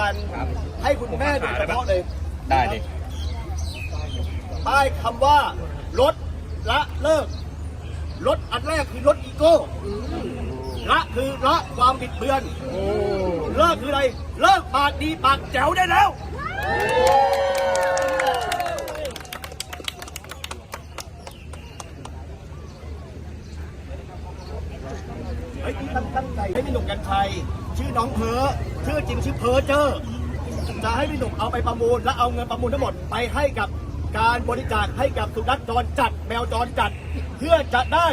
กันให้คุณแม่โดยเฉพาะเลย ได้ดิป้ายคำว่าลดละเลิกลดอันแรกคือลดอีโก้ละคือละความบิดเบือนเลิกคืออะไร เลิกปากดีปากแจ๋วได้แล้วเฮ้ยที่ตั้งตั้งใจให้พี่หนุ่มกัญชัย ชื่อน้องเพอชื่อจริงชื่อเพอเจอร์จะให้พี่หนุ่มเอาไปประมูล และเอาเงินประมูลทั้งหมดไปให้กับการบริจาคให้กับสุนัขจรจัด แมวจรจัด เพื่อจะได้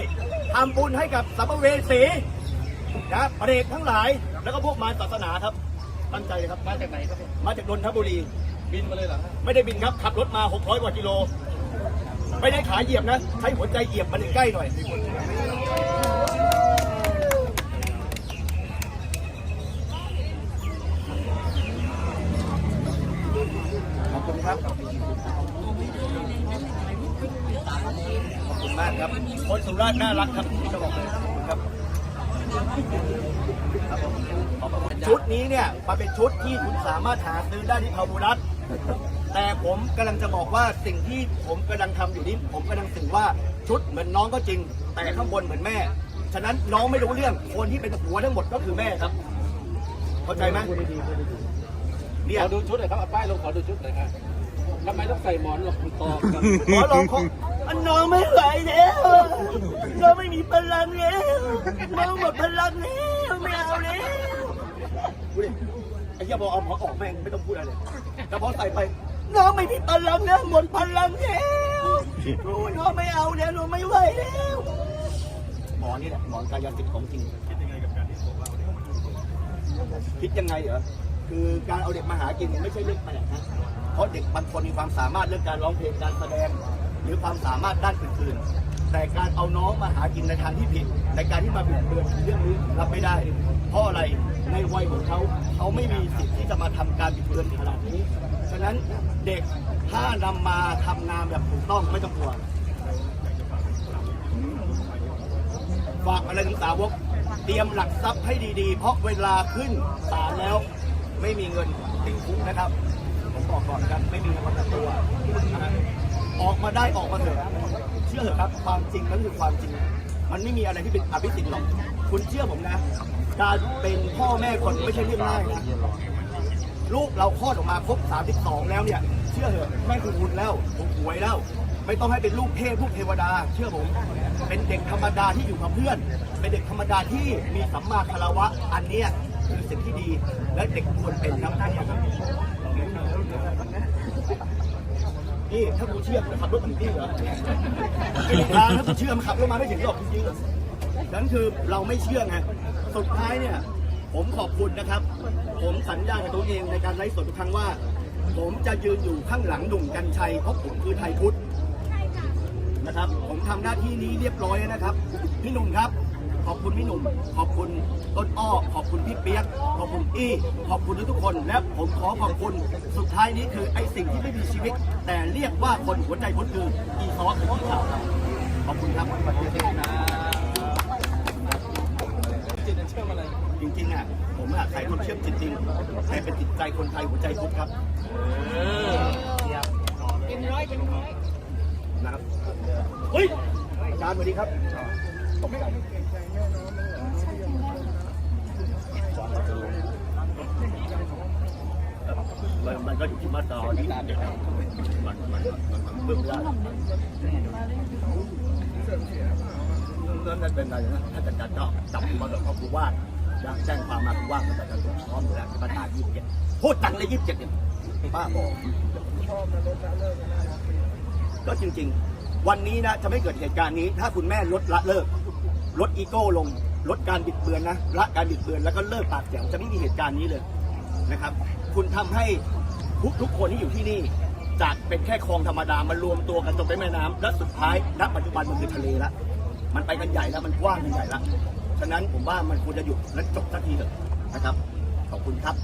ทำบุญให้กับสัมภเวสีนะเปรตทั้งหลาย แล้วก็พวกมารศาสนาครับตั้งใจครับมาจากไหนครับมาจากนนทบุรี บินมาเลยเหรอฮะไม่ได้บินครับ ขับรถมา 600 กว่ากิโล ไม่ได้ขาเหยียบนะ ใช้หัวใจเหยียบมันใกล้หน่อย อบคุณครับ ขอบคุณมากครับ คนสุราษฎร์น่ารักครับจะบอกเลยครับชุดนี้เนี่ยมันเป็นชุดที่คุณสามารถหาซื้อได้ที่พาวุรัตแต่ผมกำลังจะบอกว่าสิ่งที่ผมกำลังทำอยู่นี้ผมกำลังสื่อว่าชุดเหมือนน้องก็จริง แต่ข้างบนเหมือนแม่ ฉะนั้นน้องไม่รู้เรื่องคนที่เป็นหัวทั้งหมดก็คือแม่ครับ เข้าใจไหม เนี่ขยอดูชุดหน่อยครับเอาป้ายลงขอดูชุดหน่อยครับทำไมต้องใส่หมอนหลบคอครับขอลองของอันน้องไม่ไหวแล้วน้องไม่มีพลังแล้วน้องหมดพลังแล้วไม่เอาแล้วดูดิไอ้เหี้ยบอกเอาหมอออกแม่งไม่ต้องพูดอะไรเลยแต่พอใส่ไป น้องไม่มีพลังแล้วหมดพลังแล้วโอ้ยน้องไม่เอาแล้วหนูไม่ไหวแล้วหมอนี่แหละหมอกายสิทธิ์ของจริงคิดยังไงกับการที่บอกว่าคิดยังไงเหรอ คือการเอาเด็กมาหากินไม่ใช่เรื่องแปลกนะเพราะเด็กบางคนมีความสามารถเรื่องการร้องเพลงการแสดง หรือความสามารถด้านอื่นๆแต่การเอาน้องมาหากินในทางที่ผิด ในการที่มาบิดเบือนเรื่องนี้รับไม่ได้ เพราะอะไรในวัยของเขาเขาไม่มีสิทธิ์ที่จะมาทำการบิดเบือนขนาดนี้ฉะนั้นเด็กถ้านำมาทำงานแบบถูกต้องไม่ต้องกลัวฝากอะไรถึงสาวกเตรียมหลักทรัพย์ให้ดีๆ เพราะเวลาขึ้นศาลแล้ว ไม่มีเงินติดคุกนะครับ ผมบอกก่อนครับ ไม่มีเงินประกันตัวนะออกมาได้ออกมาเถอะเชื่อเถอะครับ ความจริงนั้นคือความจริง มันไม่มีอะไรที่เป็นอภิสิทธิ์หรอก คุณเชื่อผมนะ การเป็นพ่อแม่คนไม่ใช่เรื่องง่ายนะลูกเราคลอดออกมาครบ 32 แล้วเนี่ย เชื่อเถอะแม่คือคุณแล้วผมหวยแล้ว ไม่ต้องให้เป็นลูกเทพลูกเทวดา เชื่อผม เป็นเด็กธรรมดาที่อยู่กับเพื่อน เป็นเด็กธรรมดาที่มีสัมมาคารวะอันเนี้ย คือสิ่งที่ดี และเด็กควรเป็นครับนี่ถ้ากูเชื่อมจะขับรถถึงที่เหรอไม่มีทางถ้ากูเชื่อมขับรถมาไม่ถึงหรอกจริงๆนั้นคือเราไม่เชื่อไงสุดท้ายเนี่ย ผมขอบคุณนะครับ ผมสัญญากับตัวเองในการไลฟ์สดทุกครั้งว่า ผมจะยืนอยู่ข้างหลังหนุ่มกัญชัยเพราะผมคือไทยพุทธนะครับ ผมทำหน้าที่นี้เรียบร้อยนะครับ พี่หนุ่มครับ ขอบคุณพี่หนุ่ม ขอบคุณต้นอ้อ ขอบคุณพี่เปียก ขอบคุณอี้ ขอบคุณทุกๆคน และผมขอขอบคุณสุดท้ายนี้คือไอ้สิ่งที่ไม่มีชีวิต แต่เรียกว่าคนหัวใจพุทธคืออีซอสของข่าวครับขอบคุณครับจิตเชื่อมอะไรจริงๆอะผมอะใครคนเชื่อมจิตจริงแต่เป็นจิตใจคนไทยหัวใจพุทธครับเป็นร้อยเป็นร้อยนะครับเฮ้ยอาจารย์สวัสดีครับ ตกใจมันมันก็อยู่ที่มาตราที่มันมันมันมันเพิ่มได้เรื่องนั้นเป็นอะไรนะถ้าจะจัดก็จับมาเลยเพราครูว่าอยากแจ้งความมาครูว่ามันจะจะพร้อมอยู่แล้วมาตรายี่สิบเจ็ดพูดตังเลยยี่สิบเจ็ดเนี่ยป้าบอกก็จริงๆ วันนี้นะจะไม่เกิดเหตุการณ์นี้ ถ้าคุณแม่ลดละเลิก ลดอีโก้ลง ลดการบิดเบือนนะละการบิดเบือนแล้วก็เลิกปากแจ๋วจะไม่มีเหตุการณ์นี้เลยนะครับ คุณทำให้ทุกทุกคนที่อยู่ที่นี่ จากเป็นแค่คลองธรรมดามารวมตัวกันจนเป็นแม่น้ำและสุดท้ายณปัจจุบันมันคือทะเลละมันไปกันใหญ่แล้วมันกว้างกันใหญ่ละฉะนั้นผมว่ามันควรจะหยุดและจบสักทีเถอะนะครับ ขอบคุณครับ